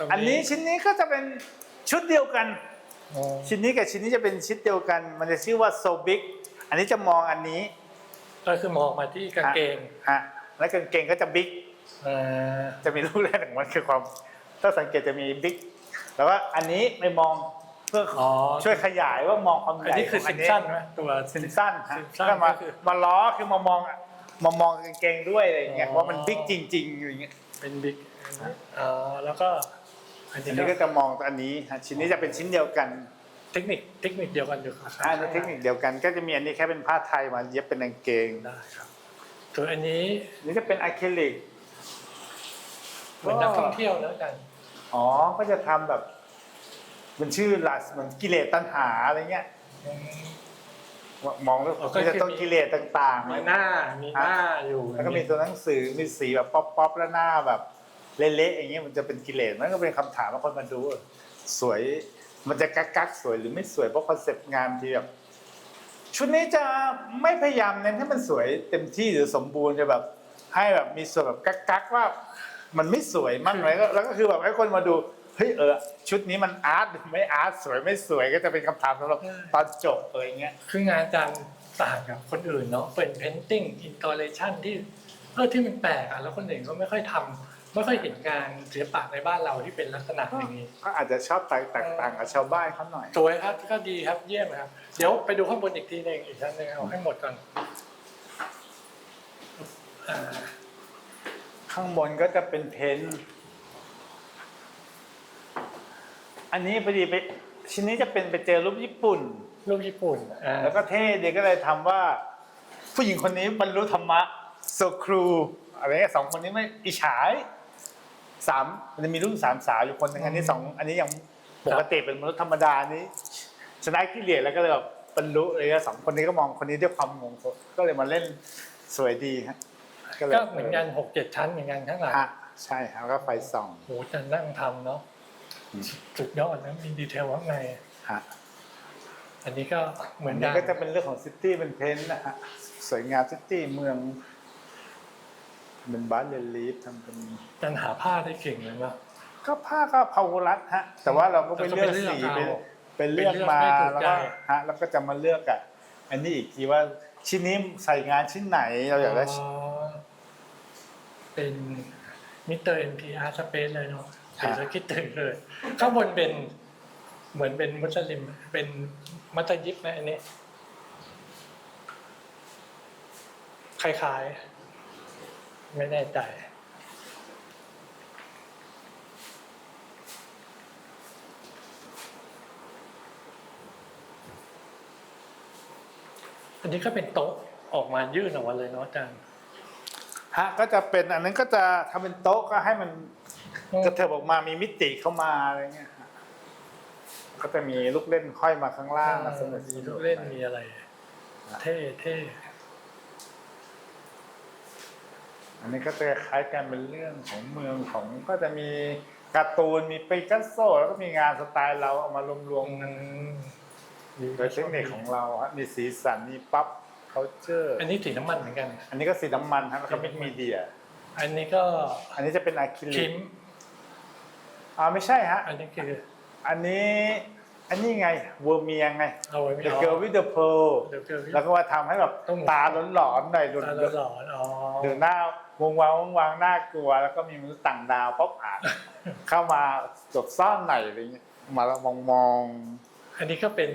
ตรงอันนี้ชิ้นนี้ก็จะเป็นชุดเดียวกัน อ๋อชิ้นนี้กับชิ้นนี้จะเป็นชิ้นเดียวกัน มันจะชื่อว่าโซบิกอันนี้จะมองอันนี้ก็คือมองมาที่กางเกงฮะแล้วกางเกงก็จะบิ๊กอ่าจะมีรูปแรกของมันคือความ ถ้าสังเกตจะมีบิ๊กแล้วก็อันนี้ไปมองเพื่ออ๋อช่วยขยายว่ามองความอัใหนญ่นี้คือขซิงมสั้นไหมตัวซิมสั้นฮะซิมสั้นก็มาก็คือ มาล้อคือมามองมามองกางเกงด้วยอะไรอย่างเงี้ยอ๋อว่ามันบิ๊กจริงๆอย่างเงี้ย เป็นบิ๊กอ่าแล้วก็ อันอันนี้นี้ก็ก็จะมองอันนี้ฮะชิ้นนี้จะเป็นชิ้นเดียวกันเทคนิคเทคนิคเดียวกันอยู่ครับอันนี้เทคนิคเดียวกัน ก็จะมีอันนี้แค่เป็นผ้าไทยมาเย็บเป็นกางเกงได้ครับส่วนอันนี้อันนี้จะเป็นอะคริลิก เหมือนนักท่องเที่ยวแล้วกันอ๋อ ก็จะทำแบบ มันชื่อหลักเหมือนกิเลสตัณหาอะไรเงี้ย มองแล้วอ๋อก็ก็คือจะต้องกิเลสต่างๆมีหน้ามีหน้าอยู่แล้วก็มีตัวหนังสือมีสีแบบป๊อปป๊อปแล้วหน้าแบบ เละๆอย่างเงี้ยมันจะเป็นกิเลสมันก็เป็นคำถามว่าคนมาดูสวยมันจะกักกักๆสวยหรือไม่สวยเพราะคอนเซปต์งานที่แบบชุดนี้จะไม่พยายามเน้นให้มันสวยเต็มที่หรือสมบูรณ์จะแบบ ให้แบบมีส่วนแบบกักกักๆว่า มันไม่สวยมั่งเลยก็แล้วก็คือแบบให้คนมาดูเฮ้ยเออชุดนี้มันอาร์ตหรือไม่อาร์ตสวยไม่สวยก็จะเป็นคำถามสำหรับตอนจบอะไรเงี้ยคืองานอาจารย์ต่างกับคนอื่นเนาะเป็น painting installation ที่เออที่มันแปลกอะแล้วคนอื่นก็ไม่ค่อยทำ ไม่ค่อยเห็นงานศิลปะในบ้านเราที่เป็นลักษณะอย่างนี้ ก็อาจจะชอบแตกต่างกับชาวบ้านเขาหน่อย สวยครับก็ดีครับเยี่ยมครับ เดี๋ยวไปดูข้างบนอีกทีหนึงอีกชั้นหนึงเอาให้หมดก่อนอ่าข้างบนก็จะเป็นเพ้นท์อันนี้พอดีไปชิ้นนี้จะเป็นไปเจอรูปญี่ปุ่น รูปญี่ปุ่นอ่าแล้วก็เท่ดีก็เลยทำว่า ผู้หญิงคนนี้บรรลุธรรมะโซครูอะไรเงี้ยสองคนนี้ไม่อิจฉาย สามมันจะมีรูปสามสาวอยู่คนหนึ่งอันนี้สองอันนี้ยังปกติเป็นมนุษย์ธรรมดาอันนี้ชนะกิเลสแล้วก็เลยแบบบรรลุเลยสองคนนี้ก็มองคนนี้ด้วยความงงก็เลยมาเล่นสวยดีฮะลยก็เหมือนกันหกเจ็ดชั้นเหมือนกันข้างหลังอะใช่ครับแล้วก็ไฟส่องโหจะนั่งทำเนาะอืมสุดยอดนะมีดีเทลข้างในฮะอันนี้ก็เหมือัอนนนี้กันก็จะเป็นเรื่องของซิตี้เป็นเพ้นท์นะฮะสวยงามซิตี้เมือง เป็นบ้านเรลีฟทำเป็นจันหาผ้าได้เก่งเลยเนาะก็ผ้าก็พาวรัตฮะ แต่ว่าเราก็ไปแต่ก็เลือกไปเลือกสีเอาไปไปเลือกมาไปเลือกให้ถูกแล้วใจก็ฮะแล้วก็จะมาเลือกอะอันนี้อีกทีว่าชิ้นนี้ใส่งานชิ้นไหนเราอยากได้อ๋อเป็นมิเตอร์เอ็นพีอาร์สเปซเลยเนาะเห็นแล้วคิดถึงเลยข้างบนเป็นเหมือนเป็นมุสลิม เป็นมัตยิบไหมอันนี้คล้ายๆ ไม่แน่ใจอันนี้ก็เป็นโต๊ะออกมายื่นออกมาเลยเนาะอาจารย์ฮะก็จะเป็นอันนั้นก็จะทำเป็นโต๊ะก็ให้มันกระเถิบออกมามีมิติเข้ามาอะไรเงี้ยฮะก็จะมีลูกเล่นค่อยมาข้างล่างนะสนุกมีลูกเล่นมีอะไร เท่เท่ อั นนี้ก็จะคล้ายกันเป็นเรื่องของเมืองของก็จะมีการ์ตูนมีปิกัสโซ แล้วก็มีงานสไตล์เราเอามารวมๆกันโดยเทคนิคของเราฮะมีสีสันมีปั๊บเคาเจอร์อันนี้สีน้ำมันเหมือนกัน อันนี้ก็สีน้ำมันฮะแล้วก็มิกมีเดีย อันนี้ก็อันนี้จะเป็นอะคริลิคิกมอ่าไม่ใช่ฮะอันนี้คือ อันนี้อันนี้ไงเวอร์เมียไงเอาไว้ The Girl with the Pearl เดี๋ยวเจอแล้วก็มาทำให้แบบต้องตาหลอนๆหน่อยหลุดตาหลอนๆอ๋อเดี๋ยวหน้า วงวางวงวางน่ากลัว แล้วก็มีมนุษย์ต่างดาวป๊อปอ่านเข้ามาจบซ่อนหน่อยอะไรเงี้ยมาแล้วมองมองๆอันนี้ก็เป็น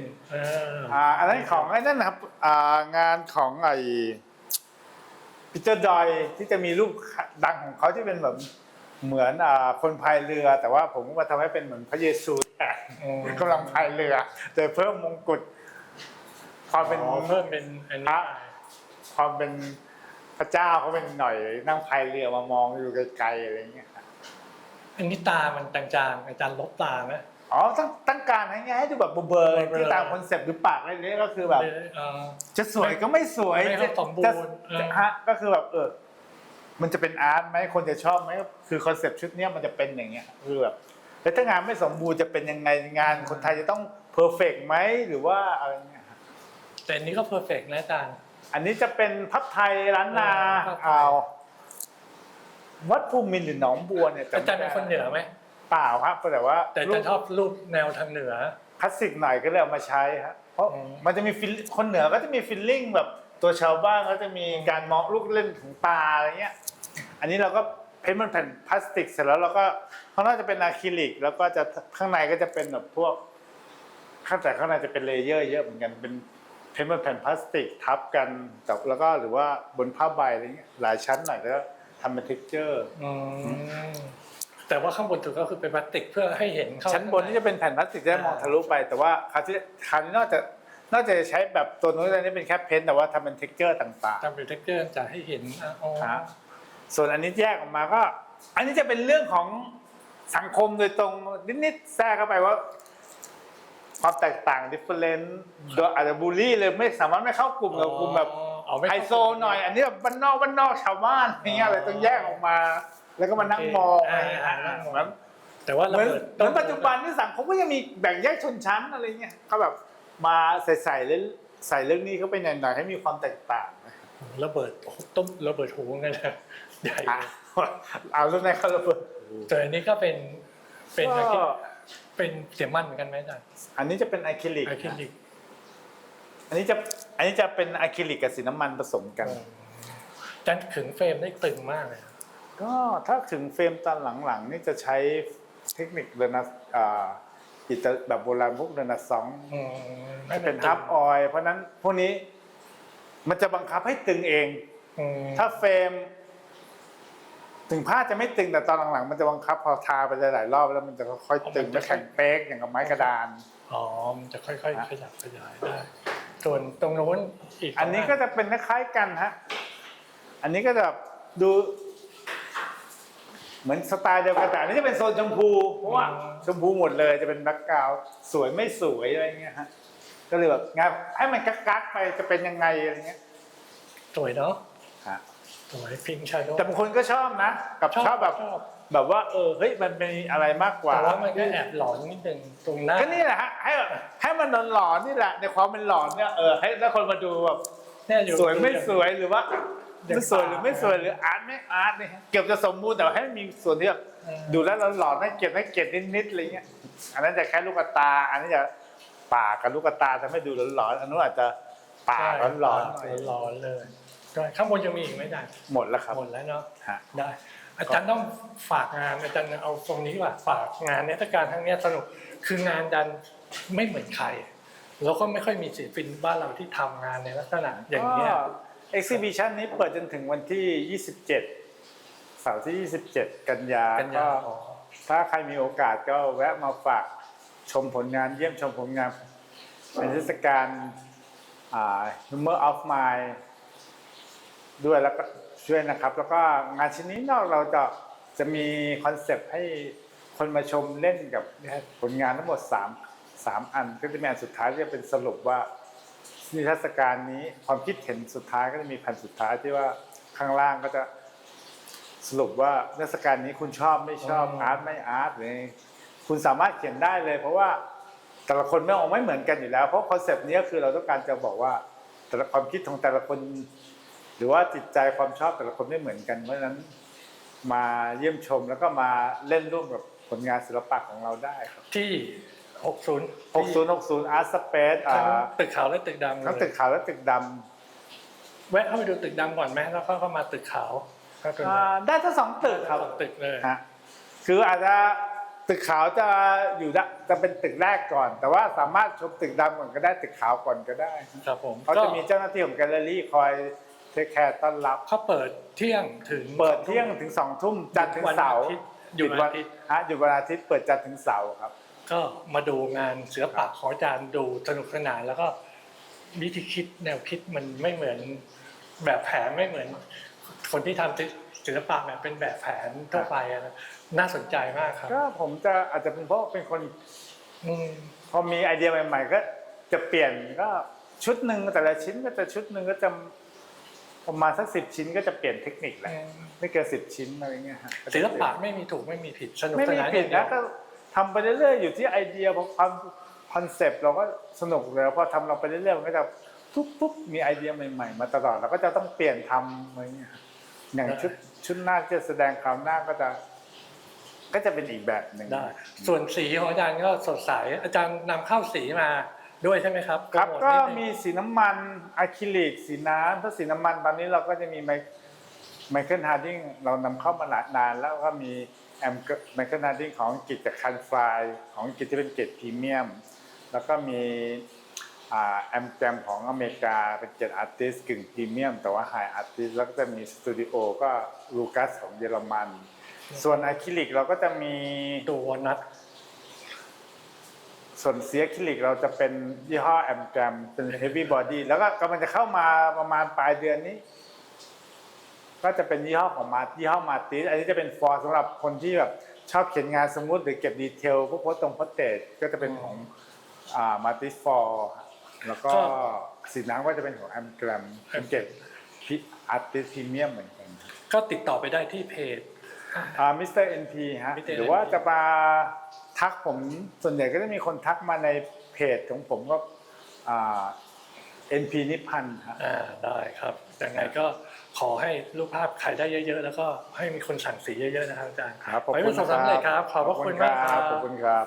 อ่าอันนั้นของไอ้นั่นนะครับอ่างานของไอ้ปีเตอร์ดอยที่จะมีรูปดังของเขาที่เป็นแบบเหมือนคนพายเรือ แต่ว่าผมมาทำให้เป็นเหมือนพระเยซูกำลังพายเรือแต่เพิ่มมงกุฎความเป็นเพิ่มเป็นอันนี้ความเป็น พระเจ้าเขาเป็นหน่อยนั่งพายเรือมามองอยู่ไกลๆอะไรเงี้ยอันนี้ตามันจางๆอาจารย์ลบตาไหมอ๋อตั้งตั้งการให้ไงให้ดูแบบเบลอๆเบลอๆที่ตามคอนเซปต์หรือปากอะไรเงี้ยก็คือแบบเออจะสวยก็ไม่สวยไม่ให้สมบูรณ์จะเออจะฮะก็คือแบบเออมันจะเป็นอาร์ตไหมคนจะชอบไหมคือคอนเซปต์ชุดเนี้ยมันจะเป็นอย่างเงี้ยคือแบบแล้วถ้างานไม่สมบูรณ์จะเป็นยังไงงานคนไทยจะต้องเพอร์เฟกไหมหรือว่าอะไรเงี้ยฮะแต่อันนี้ก็เพอร์เฟกต์นะอาจารย์ อันนี้จะเป็นพับไทยร้านนาเออพับไทย เอาวัดภูมินทร์หรือหนองบัวเนี่ยอาจารย์เป็นคนเหนือไหม เปล่าครับแต่ว่าแต่รูจะปชอบรูปแนวทางเหนือ คลาสสิกหน่อยก็เลยเอามาใช้ฮะเพราะอืม มันจะมีฟิลคนเหนือก็จะมีฟิลลิ่งแบบตัวชาวบ้านก็จะมีการมองลูกเล่นของตาอะไรเงี้ย อันนี้เราก็เพ้นท์บนแผ่นพลาสติกเสร็จแล้วเราก็ข้างนอกจะเป็นอะคริลิก แล้วก็จะข้างในก็จะเป็นแบบพวกข้างแต่ข้างในจะเป็นเลเยอร์เยอะเหมือนกันเป็น เพ้นท์บนแผ่นพลาสติกทับกันแต่แล้วก็หรือว่าบนผ้าใบอะไรเงี้ยหลายชั้นหน่อยแล้วก็ทำเป็นเท็กเจอร์อืมแต่ว่าข้างบนสุดก็คือเป็นพลาสติกเพื่อให้เห็นเข้าชั้นบนนี่จะเป็นแผ่นพลาสติกจะได้มองทะลุไป แต่ว่าคราวที่คราวนี้นอกจากนอกจากจะใช้แบบตัวนู้นตัวนี้เป็นแค่เพ้นท์แต่ว่าทำเป็นเท็กเจอร์ต่างทำเป็นเท็กเจอร์จะให้เห็นอะอ๋อๆฮะส่วนอันนี้แยกออกมาก็ อันนี้จะเป็นเรื่องของสังคมโดยตรงนิดๆแทรกเข้าไปว่า ความแตกต่าง different โดยอาจจะบูลลี่เลยไม่สามารถไม่เข้ากลุ่มกับกลุ่มแบบอ๋อไม่ไฮโซหน่อย อันนี้แบบบ้านนอกบ้านนอกชาวบ้านอย่างเงี้ยอะไรต้องแยกออกมา แล้วก็มานั่งมองอะไรอย่างเงี้ยฮะเหมือนแต่ว่าเหระมือนเบิดเหมือนปัจจุบันนี่สังคมก็ยังมีแบ่งแยกชนชั้นอะไรเงี้ยก็แบบมาใส่ใส่เรื่องใส่เรื่องนี้เข้าไปหน่อยๆให้มีความแตกต่างนะระเบิดต้มระเบิดหูกันเลยใหญ่อะเอาเรื่องไหนเขาระเบิดแต่อันนี้ก็เป็นเป็นก็อะคริ เป็นเสียงมันเหมือนกันไหมอาจารย์อันนี้จะเป็นอะคริลิกอะคริลิกอันนี้จะอันนี้จะเป็นอะคริลิกกับสีน้ำมันผสมกัน อาจารย์ขึงเฟรมได้ตึงมากเลยก็ถ้าถึงเฟรมตอนหลังๆนี่จะใช้เทคนิคเรนัสอ่าอิตาแบบโบราณพวกเรนัสซองส์อืมให้เป็นตึงทับออยล์เพราะฉะนั้นพวกนี้มันจะบังคับให้ตึงเองอืมถ้าเฟรม ถึงผ้าจะไม่ตึงแต่ตอนหลังๆมันจะบังคับพอทาไปหลายๆรอบแล้วมันจะค่อยๆตึงแล้วแข็งเป๊กอย่างกับไม้กระดานอ๋อมันจะค่อยๆขยับขยายได้ส่วนตรงโน้นอีกอันนี้ก็จะเป็นคล้ายๆกันฮะอันนี้ก็จะดู เหมือนสไตล์เดียวกันแต่อันนี้จะเป็นโซนชมพูเพราะว่าชมพูหมดเลยจะเป็นแบ็คกราวด์สวยไม่สวยอะไรเงี้ยฮะก็เลยแบบงานให้มันกักๆไปจะเป็นยังไงอะไรเงี้ยสวยเนาะฮะ สวยพิงชาโดแต่บางคนก็ชอบนะ กับชอบแบบชอบแบบว่า เออเฮ้ยมันเป็นอะไรมากกว่าแต่ว่ามันก็แอบหลอนนิดนึงตรงหน้าก็นี่แหละฮะให้แบบให้มันหลอนๆนี่แหละ ในความเป็นหลอนเนี่ยเออให้แล้วคนมาดูแบบเนี่ยอยู่สวยไม่สวยหรือว่าอย่างไม่สวยหรือไม่สวยหรืออาร์ตไม่อาร์ตเนี่ยเกือบจะสมบูรณ์แต่ว่าให้มันมีส่วนที่แบบดูแล้วเราหลอนให้เก็บให้เก็บนิดๆอะไรเงี้ยอันนั้นจะแค่ลูกตา อันนี้จะปากกับลูกตาทำให้ดูหลอนๆอันนู้นอาจจะปากร้อนๆหน่อยปากร้อนๆเลย ก็ข้างบนยังมีอีกไหมอาจารย์หมดแล้วครับ หมดแล้วเนาะฮะ ได้ อาจารย์ต้องฝากงานอาจารย์เอาตรงนี้ว่าฝากงานเนตรการทั้งเนี้ยสนุกคืองานดันไม่เหมือนใครแล้วก็ไม่ค่อยมีศิลปินบ้านเราที่ทำงานในลักษณะอย่างเนี้ยก็ exhibition นี้เปิดจนถึงวันที่ 27 เสาร์ที่ 27 กันยากันยาก็อ๋อ ถ้าใครมีโอกาสก็แวะมาฝากชมผลงานเยี่ยมชมผลงาน เป็นเทศกาลอ่า Humor of Mind ด้วยแล้วก็ช่วยนะครับ แล้วก็งานชิ้นนี้นอกเราจะจะมีคอนเซปต์ให้คนมาชมเล่นกับผลงานทั้งหมด3 3อัน ก็จะมีอันสุดท้ายที่จะเป็นสรุปว่านิทรรศการนี้ความคิดเห็นสุดท้ายก็จะมีแผ่นสุดท้ายที่ว่าข้างล่างก็จะสรุปว่านิทรรศการนี้คุณชอบไม่ชอบอ๋อออาร์ตไม่อาร์ตหรือคุณสามารถเขียนได้เลย เพราะว่าแต่ละคนไม่ออกไม่เหมือนกันอยู่แล้ว เพราะคอนเซปต์นี้ก็คือเราต้องการจะบอกว่าแต่ละความคิดของแต่ละคน หรือว่าจิตใจความชอบแต่ละคนไม่เหมือนกันเพราะฉะนั้นมาเยี่ยมชมแล้วก็มาเล่นร่วมกับผลงานศิลปะของเราได้ครับ ที่ 60 6060 Art Space ทั้อ่างตึกขาวและตึกดำทั้งเลตึยกขาวและตึกดำแวะเข้าไปดูตึกดำก่อนไหมแล้วก็เข้ามาตึกขาวก็เป็นอ่าได้ทั้งสองตึกครับสองตึกเลย ฮะคืออาจจะตึกขาวจะอยู่ได้จะเป็นตึกแรกก่อน แต่ว่าสามารถชมตึกดำก่อนก็ได้ตึกขาวก่อนก็ได้ครับผมเขาจะมีเจ้าหน้าที่ของแกลเลอรี่คอย เทคแคร์ต้อนรับ เขาเปิดเที่ยงถึง เปิดเที่ยงถึงสองทุ่มจันทร์ถึงเสาร์หยุดวันอาทิตย์ ฮะหยุดวันอาทิตย์เปิดจันทร์ถึงเสาร์ครับ ก็มาดูงานศิลปะของอาจารย์ดูสนุกสนานแล้วก็วิธีคิดแนวคิดมันไม่เหมือนแบบแผนไม่เหมือน คนที่ทำศิลปะแบบเป็นแบบแผนทั่วไปอะนะน่าสนใจมากครับก็ผมจะอาจจะเป็นเพราะเป็นคนอืม พอมีไอเดียใหม่ ๆ ก็จะเปลี่ยนก็ชุดหนึ่งแต่ละชิ้นก็จะชุดหนึ่งก็จะ ประมาณสักสิบชิ้นก็จะเปลี่ยนเทคนิคแหละไม่เกินสิบชิ้นอะไรเงี้ยฮะศิลปะไม่มีถูกไม่มีผิดสนุกไม่สมีนานผิดอย่างเดียนะวก็ทำไปเรื่อยๆอยู่ที่ไอเดียพอความคอนเซปต์เราก็สนุกเลยพอทำเราไปเรื่อยๆมันก็จะปุ๊บปุ๊บมีไอเดียใหม่ๆ มาตลอดเราก็จะต้องเปลี่ยนทำอะไรเงี้ยอย่างชุดชุดหน้าที่จะแสดงคราวหน้าก็จะ ก็จะเป็นอีกแบบหนึ่งได้ส่วนสีของอาจารย์ก็สดใสอาจารย์นำเข้าสีมา ด้วยใช่ไหมครับครับ โปโมทก็นิดนึงมีสีน้ำมันอะคริลิกสีน้ำถ้าสีน้ำมันตอนนี้เราก็จะมีไมไมเคิลฮาร์ดิงเรานำเข้ามาหลายนาน แล้วก็มีแอมไมเคิลฮาร์ดิงของอังกฤษจากคันฟลายของอังกฤษที่เป็นเกรดพรีเมียม แล้วก็มีอ่าแอมแกรมของอเมริกาเป็นเกรดอาร์ติสกึ่งพรีเมียม แต่ว่าไฮอาร์ติสแล้วก็จะมีสตูดิโอก็ลูคัสของเยอรมัน ส่วนอะคริลิกเราก็จะมี ตัววอลนัท ส่วนเสียคริลิกเราจะเป็นยี่ห้อแอมแกรมเป็นเฮฟวี่บอดี้แล้วก็กำลังจะเข้ามาประมาณปลายเดือนนี้ ก็จะเป็นยี่ห้อของมายี่ห้อมาติสอันนี้จะเป็นฟอร์สำหรับคนที่แบบชอบเขียนงานสมมุติหรือเก็บดีเทลพวกโพสตรงโพสเตจก็จะเป็นของอ่ามาติสฟอร์แล้วก็สีน้ำก็จะเป็นของแอมแกรมเป็นเก็บพิอาร์ติสพรีเมียมเหมือนกันก็ติดต่อไปได้ที่เพจอ่ามิสเตอร์เอ็นพีฮะ Mr. หรือว่า NP จะมา ทักผมส่วนใหญ่ก็จะมีคนทักมาในเพจของผมก็อ่าเอ็นพีนิพันธ์ฮะอ่าได้ครับยังไงก็ขอให้รูปภาพขายได้เยอะ ๆ แล้วก็ให้มีคนสั่งสีเยอะๆนะครับอาจารย์ครับขอบไว้คุเป็ณนสำเร็จครับ ขอบพระคุณมากครับขอบคุณครับ